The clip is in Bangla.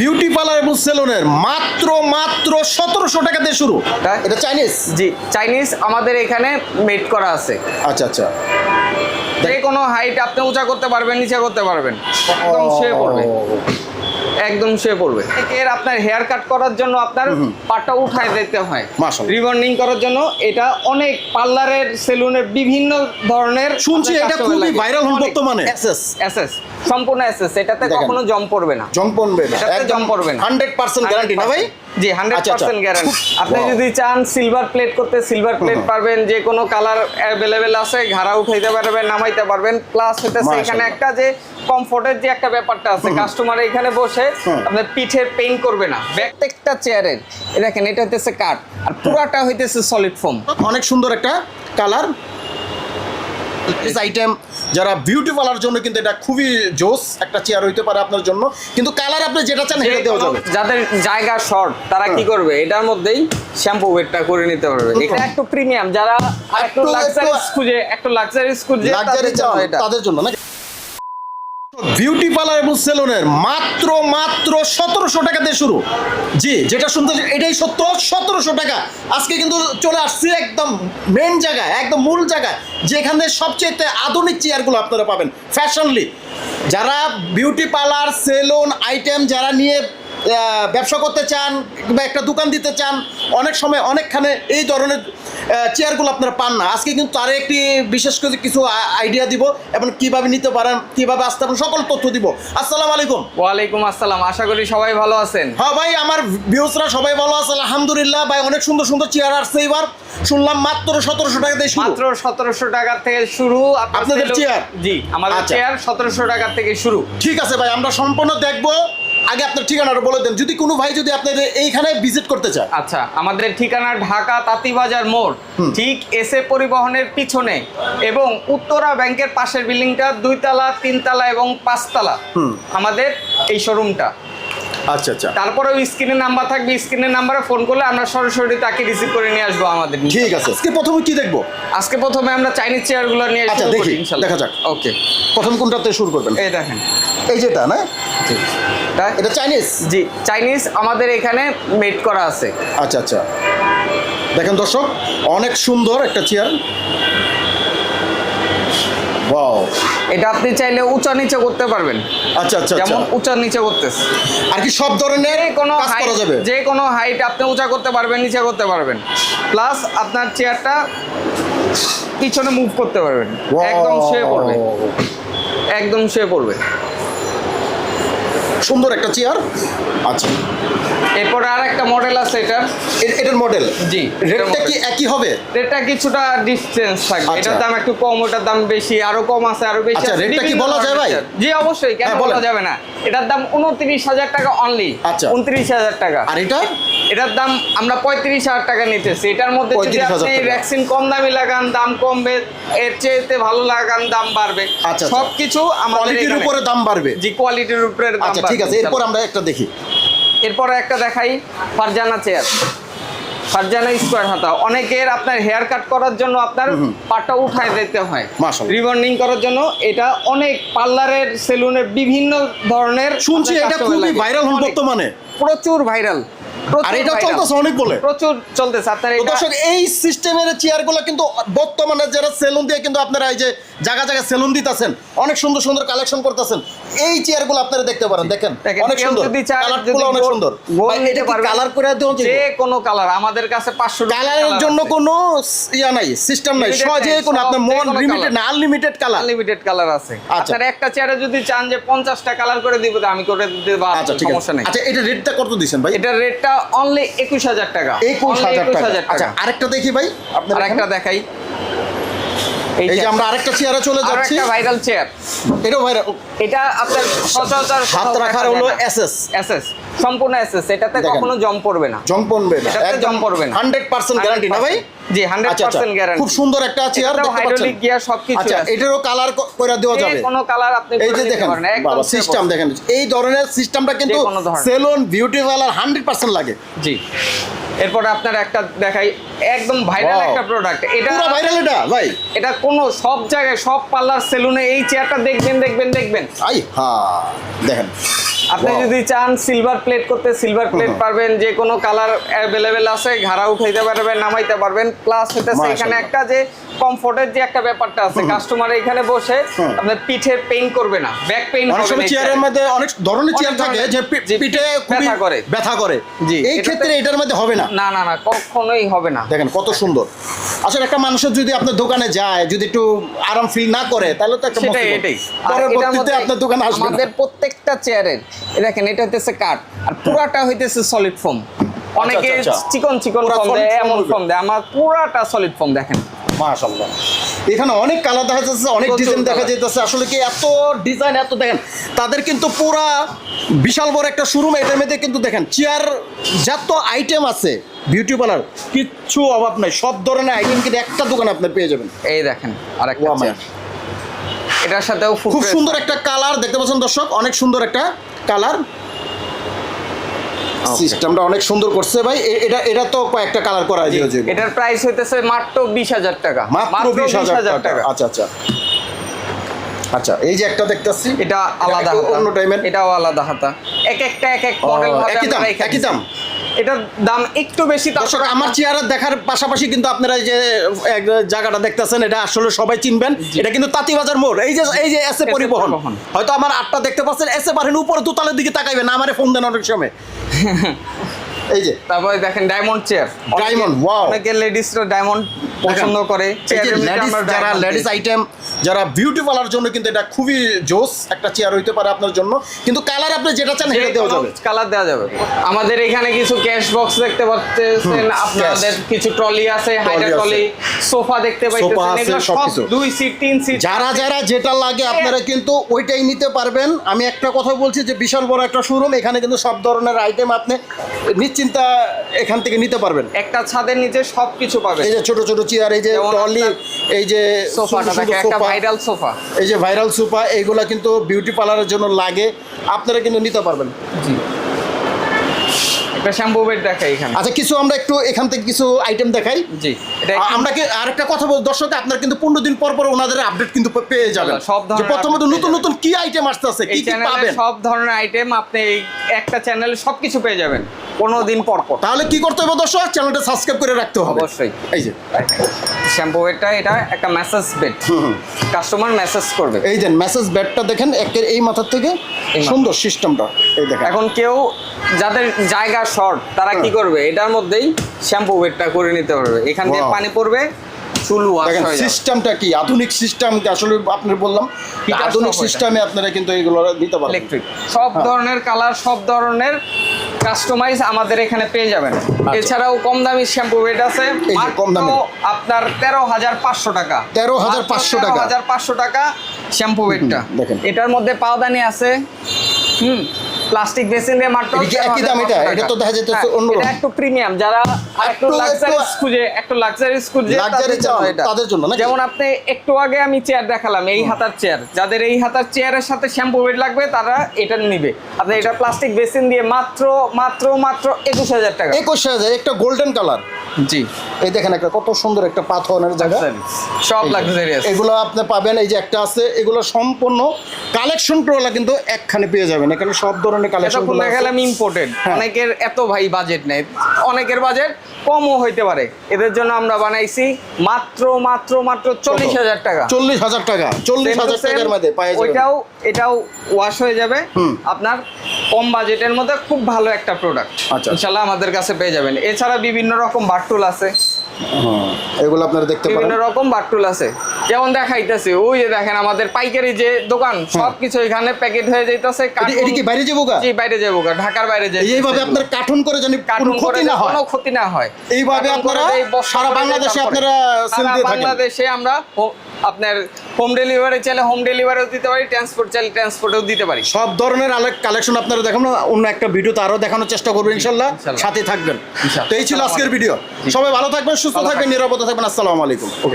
বিউটি পার্লার এবং সেলুনের মাত্র মাত্র সতেরোশো টাকা দিয়ে শুরু? এটা চাইনিজ জি চাইনিজ আমাদের এখানে মেড করা আছে। আচ্ছা আচ্ছা। যে কোনো হাইট আপনি উঁচা করতে পারবেন নিচে করতে পারবেন। একদম শুয়ে পড়বে একদম শুয়ে পড়বে। এর আপনার হেয়ার কাট করার জন্য আপনার পাটা উঠায় দিতে হয়। রিবন্ডিং করার জন্য এটা অনেক পার্লারের সেলুনের বিভিন্ন ধরনের শুনছি এটা খুবই ভাইরাল হল বর্তমানে। এসএস এসএস সম্পূর্ণ এসএস এটাতে কখনো জম পড়বে না। জম পড়বে না এটাতে জং পড়বে না। হান্ড্রেড পার্সেন্ট গ্যারান্টি না ভাই? জি হান্ড্রেড আচ্ছা, আচ্ছা। গ্যারান্টি আপনি যদি চান সিলভার প্লেট করতে সিলভার প্লেট পারবেন যে কোনো কালার অ্যাভেলেবেল আছে ঘাড়া উঠাইতে পারবেন নামাইতে পারবেন। প্লাস হইতেছে এখানে একটা যে কমফোর্টের যে একটা ব্যাপারটা আছে কাস্টমার এখানে বসে আপনার পিঠের পেইন করবে না। প্রত্যেকটা চেয়ারের দেখেন এটা হইতেছে কাঠ আর পুরাটা হইতেছে সলিড ফোম অনেক সুন্দর একটা কালার আইটেম যারা বিউটি পার্লার জন্য কিন্তু এটা খুবই জোস একটা চেয়ার হইতে পারে আপনার জন্য। কিন্তু কালার আপনি যেটা চান সেটা দেওয়া যাবে। যাদের জায়গা শর্ট তারা কি করবে? এটার মধ্যেই শ্যাম্পু ওয়েটটা করে নিতে পারবে। এটা একটু প্রিমিয়াম যারা একটু লাক্সারিস একটু- খুঁজে একটু লাক্সারিস খুঁজে লাক্সারি এটা। তাদের জন্য না? বিউটি পার্লার এবং সেলুনের মাত্র মাত্র সতেরোশো টাকা দিয়ে শুরু। জি, যেটা শুনতে এটাই সত্য, সতেরোশো টাকা। আজকে কিন্তু চলে আসছি একদম মেন জায়গায়, একদম মূল জায়গায়, যেখানে সবচেয়ে আধুনিক চেয়ারগুলো আপনারা পাবেন ফ্যাশনলি যারা বিউটি পার্লার, সেলুন, আইটেম যারা নিয়ে ব্যবসা করতে চান, কিংবা একটা দোকান দিতে চান, অনেক সময় অনেকখানে এই ধরনের চেয়ারগুলো আপনারা পান না। আজকে কিন্তু তার একটি বিশেষ করে কিছু আইডিয়া দিব এবং কীভাবে নিতে পারেন কীভাবে আসতে পারেন সকল তথ্য দিব। আসসালামু আলাইকুম। ওয়ালাইকুম আসসালাম। আশা করি সবাই ভালো আছেন। হ্যাঁ ভাই আমার ভিউসরা সবাই ভালো আছে আলহামদুলিল্লাহ। ভাই অনেক সুন্দর সুন্দর চেয়ার আসছে এবার। শুনলাম মাত্র সতেরোশো টাকা শুরু। মাত্র সতেরোশো টাকা থেকে শুরু। আপনাদের চেয়ার? জি আমাদের আচ্ছা। চেয়ার সতেরোশো টাকা থেকে শুরু। ঠিক আছে ভাই আমরা সম্পূর্ণ দেখব। আগে আপনার ঠিকানাটা বলে দেন। যদি কোনো ভাই যদি আপনাদের এইখানে ভিজিট করতে চায়। আচ্ছা আমাদের ঠিকানা ঢাকা তাঁতিবাজার মোড়। ঠিক এসে পরিবহনের পিছনে এবং উত্তরা ব্যাংকের পাশের বিল্ডিংটা দুইতলা তিনতলা এবং পাঁচতলা। আমাদের এই শোরুমটা। আচ্ছা আচ্ছা। তারপরেও স্ক্রিনে নাম্বার থাকবে স্ক্রিনের নাম্বারে ফোন করলে আমরা সরাসরি তাকে রিসিভ করে নিয়ে আসব আমাদের। ঠিক আছে। আজকে প্রথমে কি দেখব? আজকে প্রথমে আমরা চাইনিজ চেয়ারগুলো নিয়ে আচ্ছা, দেখি, যাক। ওকে প্রথম কোনটাতে শুরু করবেন? এই দেখেন। এই যেটা না? জি। তাই? এটা চাইনিজ জি চাইনিজ আমাদের এখানে মেড করা আছে। আচ্ছা আচ্ছা। দেখেন দর্শক অনেক সুন্দর একটা চেয়ার ওয়াও এটা আপনি চাইলে উঁচা নিচে করতে পারবেন। আচ্ছা আচ্ছা আচ্ছা। যেমন উঁচা নিচে করতেছে। আর কি সব ধরনের কোনো কাজ করা যাবে? যে কোনো হাইট আপনি উঁচা করতে পারবেন নিচে করতে পারবেন। প্লাস আপনার চেয়ারটা পিছনে মুভ করতে পারবেন। একদম শুয়ে পড়বে। একদম শুয়ে পড়বে। সুন্দর একটা চেয়ার। আচ্ছা। এরপরে আর একটা মডেল আছে এটার এটার মডেল জি রেটটা কি একই হবে? রেটটা কিছুটা ডিস্টেন্স থাকবে। আচ্ছা। এটার দাম একটু কম ওটার দাম বেশি আরও কম আছে আরও বেশি আচ্ছা, রেটটা কি বলা যায় ভাই? জি অবশ্যই কেন হ্যাঁ, বলা যাবে না। এটার দাম উনত্রিশ হাজার টাকা অনলি আচ্ছা। উনত্রিশ হাজার টাকা। আর এটা? এটার দাম আমরা পঁয়ত্রিশ হাজার টাকা নিতেছি। এটার মধ্যে যদি আপনি ভ্যাকসিন কম দামি লাগান দাম কমবে এর চেয়েতে ভালো লাগান দাম বাড়বে। আচ্ছা, আচ্ছা। সবকিছু আমাদের কোয়ালিটির উপরে দাম বাড়বে। জি কোয়ালিটির উপরে দাম আচ্ছা ঠিক আছে এরপর আমরা একটা দেখি। এরপরে একটা দেখাই ফারজানা চেয়ার। ফারজানা স্কোয়ার হাতা। অনেকের আপনার হেয়ার কাট করার জন্য আপনার পাটা উঠায় দিতে হয়। রিবন্ডিং করার জন্য এটা অনেক পার্লারের সেলুনের বিভিন্ন ধরনের শুনছি এটা খুবই ভাইরাল হল বর্তমানে। প্রচুর ভাইরাল আর এটা চলতেছে অনেক বলে প্রচুর চলতেছে। আপনার দর্শক এই সিস্টেমের চেয়ারগুলো কিন্তু বর্তমানে যারা সেলুন দিয়ে কিন্তু আপনারা এই যে জায়গা জায়গায় সেলুন দিতেছেন অনেক সুন্দর সুন্দর কালেকশন করতেছেন। এই চেয়ারগুলো আপনারা দেখতে পারেন দেখেন অনেক সুন্দর। কালারগুলো অনেক সুন্দর। গোল এটা কালার করে দেওয়া যে কোনো কালার আমাদের কাছে পাঁচশো কালারের জন্য কোনো ইয়া নাই সিস্টেম নাই সহজে কোনো আপনার মন লিমিটেড না আনলিমিটেড কালার আনলিমিটেড কালার আছে। আচ্ছা। আপনার একটা চেয়ারে যদি চান যে পঞ্চাশটা কালার করে দিব আমি করে দিতে পারব আচ্ছা ঠিক সমস্যা আছে নেই। আচ্ছা এটা রেটটা কত দিছেন ভাই? এটার রেটটা অনলি একুশ হাজার টাকা। একুশ Only হাজার টাকা। 21,000 আচ্ছা আরেকটা দেখি ভাই আপনার আর একটা দেখাই। এই যে আমরা আরেকটা চেয়ারে চলে যাচ্ছি। আরেকটা ভাইরাল চেয়ার এটাও ভাইরাল এটা আপনার সচরাচর হাত রাখার হলো এসএস এসএস সম্পূর্ণ এসএস এটাতে কখনো জম পড়বে না। জম পড়বে না। এটাতে জম পড়বে না। হান্ড্রেড পার্সেন্ট গ্যারান্টি না ভাই? জি হান্ড্রেড আচ্ছা আচ্ছা। গ্যারান্টি খুব সুন্দর একটা চেয়ার দেখতে পাচ্ছেন। হাইড্রোলিক গিয়ার সবকিছু আচ্ছা এটারও কালার করে দেওয়া যাবে। কোনো কালার আপনি এই যে দেখেন বাবা সিস্টেম দেখেন। এই ধরনের সিস্টেমটা কিন্তু salon beauty parlour hundred percent লাগে। জি। এরপর আপনার একটা দেখাই একদম ভাইরাল একটা প্রোডাক্ট এটা পুরো ভাইরাল এটা ভাই। এটা কোনো সব জায়গায় সব পার্লার সেলুনে এই চেয়ারটা দেখবেন দেখবেন দেখবেন। আই হ্যাঁ দেখেন। আপনি যদি চান সিলভার প্লেট করতে সিলভার প্লেট পারবেন যে কোনো কালার অ্যাভেলেবেল আছে ঘাড়া উঠাইতে পারবেন নামাইতে পারবেন। প্লাস হইতেছে এখানে একটা যে কমফোর্টের যে একটা ব্যাপারটা আছে কাস্টমার এখানে বসে হুম। আপনার পিঠের পেইন করবে না ব্যাক পেইন হবে না চেয়ারের মধ্যে অনেক ধরনের চেয়ার থাকে যে পিঠে ব্যথা করে। ব্যথা করে। জি, এই ক্ষেত্রে এটার মধ্যে হবে না? না না না কখনোই হবে না। দেখেন কত সুন্দর। আসলে একটা মানুষের যদি আপনার দোকানে যায় যদি একটু আরাম ফিল না করে তাহলে তো একটা পরবর্তীতে আপনার দোকানে আসবে আমাদের প্রত্যেকটা চেয়ারের দেখেন এটা হইতেছে কাঠ। আর পুরাটা হইতেছে সলিড ফোম অনেকে আচ্ছা, আচ্ছা। চিকন চিকন ফোম দেয় এমন ফোম দেয়। আমার পুরাটা সলিড ফোম দেখেন। মাশাআল্লাহ। এখানে অনেক কালার দেখা যাচ্ছে অনেক ডিজাইন দেখা যাইতেছে। আসলে কি এত ডিজাইন এত দেখেন তাদের কিন্তু পুরা বিশাল বড় একটা শোরুম এটার মধ্যে কিন্তু দেখেন চেয়ার যত আইটেম আছে বিউটি পার্লার কিচ্ছু অভাব নাই। সব ধরনের আইটেম কিন্তু একটা দোকানে আপনি পেয়ে যাবেন। এই দেখেন Wow, এটার সাথেও খুব সুন্দর একটা কালার দেখতে পাচ্ছেন দর্শক? অনেক সুন্দর একটা কালার। সিস্টেমটা অনেক সুন্দর করছে ভাই। এটা এটা তো কয়েকটা কালার করা আছে এটার প্রাইস হইতেছে মাত্র বিশ হাজার টাকা। মাত্র বিশ হাজার টাকা। আচ্ছা আচ্ছা। আচ্ছা এই যে একটা দেখতেছি। এটা আলাদা অন্য টাইমের এটাও আলাদা হাতা। এক একটা এক এক মডেল ভাবে একই দাম, একই দাম? এটার দাম একটু বেশি দর্শক আমার চেয়ারের দেখার পাশাপাশি কিন্তু আপনারা এই যে এক জায়গাটা দেখতেছেন এটা আসলে সবাই চিনবেন। এটা কিন্তু তাঁতিবাজার মোড়। এই যে এই যে এসে এসএ পরিবহন। হয়তো আমার আটটা দেখতে পাচ্ছেন এসে পারেন উপরে দুতলের দিকে তাকাইবেন আমারে ফোন দেন অনেক সময়। এই যে। তারপরে দেখেন ডায়মন্ড চেয়ার Diamond, wow. অনেকে লেডিসরা ডায়মন্ড পছন্দ করে। যারা লেডিস আইটেম যারা বিউটি পার্লার জন্য কিন্তু এটা খুবই জোস একটা চেয়ার হইতে পারে আপনার জন্য। কিন্তু কালার আপনি যেটা চান সেটা দেওয়া যাবে। কালার দেওয়া যাবে। আমাদের এখানে কিছু ক্যাশ বক্স দেখতে পাচ্ছেন। আপনাদের কিছু ট্রলি আছে হাইডার ট্রলি সোফা দেখতে আছে, এগুলো সব দুই সিট তিন সিট যারা যারা যেটা লাগে আপনারা কিন্তু ওইটাই নিতে পারবেন। আমি একটা কথা বলছি যে বিশাল বড় একটা শোরুম এখানে কিন্তু সব ধরনের আইটেম আপনি নিশ্চিন্তা এখান থেকে নিতে পারবেন। একটা ছাদের নিচে সবকিছু পাবেন। এই যে ছোট ছোট চেয়ার এই যে টলি এই যে সোফাটা একটা ভাইরাল সোফা। এই যে ভাইরাল সোফা এইগুলা কিন্তু বিউটি পার্লারের জন্য লাগে। আপনারা কিন্তু নিতে পারবেন। জি। একটা শ্যাম্পু বেড দেখাই এখানে। আচ্ছা কিছু আমরা একটু এখান থেকে কিছু আইটেম দেখাই। জি এটা আমরা কি আরেকটা কথা বল দর্শক আপনার কিন্তু পনেরো দিন পর পর ওনাদের আপডেট কিন্তু পেয়ে যাবেন। সব ধরনের যে প্রথমত নতুন নতুন কি আইটেম আসতেছে কি কি পাবেন? সব ধরনের আইটেম আপনি এই একটা চ্যানেলে সবকিছু পেয়ে যাবেন পনেরো দিন পর পর। তাহলে কি করতে হবে দর্শক? চ্যানেলটা সাবস্ক্রাইব করে রাখতে হবে। অবশ্যই। এই যে। শ্যাম্পু বেডটা এটা একটা মেসেজ বেড কাস্টমার মেসেজ করবে। এই দেন মেসেজ ব্যাটটা দেখেন একের এই মাথার থেকে সুন্দর সিস্টেমটা এই দেখেন। এখন কেউ যাদের জায়গা শর্ট তারা কি করবে? এটার মধ্যেই শ্যাম্পু বেডটা করে নিতে পারবে। এখান থেকে. পানি পড়বে চুল হয়ে সিস্টেমটা কি? আধুনিক সিস্টেম আসলে আপনার বললাম আধুনিক সিস্টেমে আপনারা কিন্তু এইগুলো নিতে পারবেন। ইলেকট্রিক সব হ্যাঁ। ধরনের কালার সব ধরনের কাস্টমাইজ আমাদের এখানে পেয়ে যাবেন। এছাড়াও কম দামি শ্যাম্পু বেড আছে। আচ্ছা। কম দামি। আপনার তেরো হাজার পাঁচশো টাকা। 13,500 টাকা। হাজার পাঁচশো টাকা শ্যাম্পু বেডটা দেখেন। এটার মধ্যে পাওদানি আছে। হুম প্লাস্টিক বেসিন দিয়ে মাত্র একই দাম এটা? এটা তো দেখা যেতেছে অন্য অন্যরকম। এটা একটু প্রিমিয়াম যারা একটু লাক্সারিস একটু- খুঁজে একটু লাক্সারিস খুঁজে তাদের জন্য এটা। তাদের জন্য নাকি? যেমন আপনি একটু আগে আমি চেয়ার দেখালাম এই হাতার চেয়ার যাদের এই হাতার চেয়ারের সাথে শ্যাম্পু বেড লাগবে তারা এটা নিবে। আপনি এটা প্লাস্টিক বেসিন দিয়ে মাত্র মাত্র মাত্র একুশ হাজার টাকা। একুশ হাজার একটা গোল্ডেন কালার জি। এই দেখেন একটা কত সুন্দর একটা পাথরের জায়গা। সব লাক্সারিয়াস এগুলো আপনি পাবেন এই যে একটা আছে এগুলো সম্পূর্ণ কালেকশন টোলা কিন্তু একখানে পেয়ে যাবেন। এখানে সব ধরনের কালেকশন এতক্ষণ দেখালাম ইম্পোর্টেড হ্যাঁ। অনেকের এত ভাই বাজেট নেই। অনেকের বাজেট কমও হইতে পারে। এদের জন্য আমরা বানাইছি মাত্র মাত্র মাত্র চল্লিশ হাজার টাকা। চল্লিশ হাজার টাকা। চল্লিশ হাজার টাকার মধ্যে ওইটাও এটাও ওয়াশ হয়ে যাবে। আপনার কম বাজেটের মধ্যে খুব ভালো একটা প্রোডাক্ট আচ্ছা। ইনশাল্লাহ আমাদের কাছে পেয়ে যাবেন। এছাড়া বিভিন্ন রকম বাটুল আছে। হ্যাঁ, এগুলো আপনারা দেখতে পারেন। বিভিন্ন রকম বাটুল আছে। যেমন দেখাইতেছে ওই যে দেখেন আমাদের পাইকারি যে দোকান সবকিছু এখানে প্যাকেট হয়ে যাইতেছে এটি- এটি কি বাইরে যাব জি বাইরে যাব ঢাকার বাইরে যাই এইভাবে আপনার কার্টুন করে জানি কোনো কার্টুন করে ক্ষতি না হয়। কোনো ক্ষতি না হয়। এইভাবে আপনারা সারা বাংলাদেশে আপনারা সেল দিয়ে থাকেন। বাংলাদেশে আমরা আপনার হোম ডেলিভারি চাইলে হোম ডেলিভারিও দিতে পারি ট্রান্সপোর্ট চাইলে ট্রান্সপোর্টেও দিতে পারি। সব ধরনের কালেকশন আপনারা দেখেন না অন্য একটা ভিডিওতে আরও দেখানোর চেষ্টা করবেন ইনশাল্লাহ। সাথে থাকবেন। তো এই ছিল আজকের ভিডিও। সবাই ভালো থাকবেন সুস্থ থাকবেন নিরাপদে থাকবেন। আসসালামু আলাইকুম। ওকে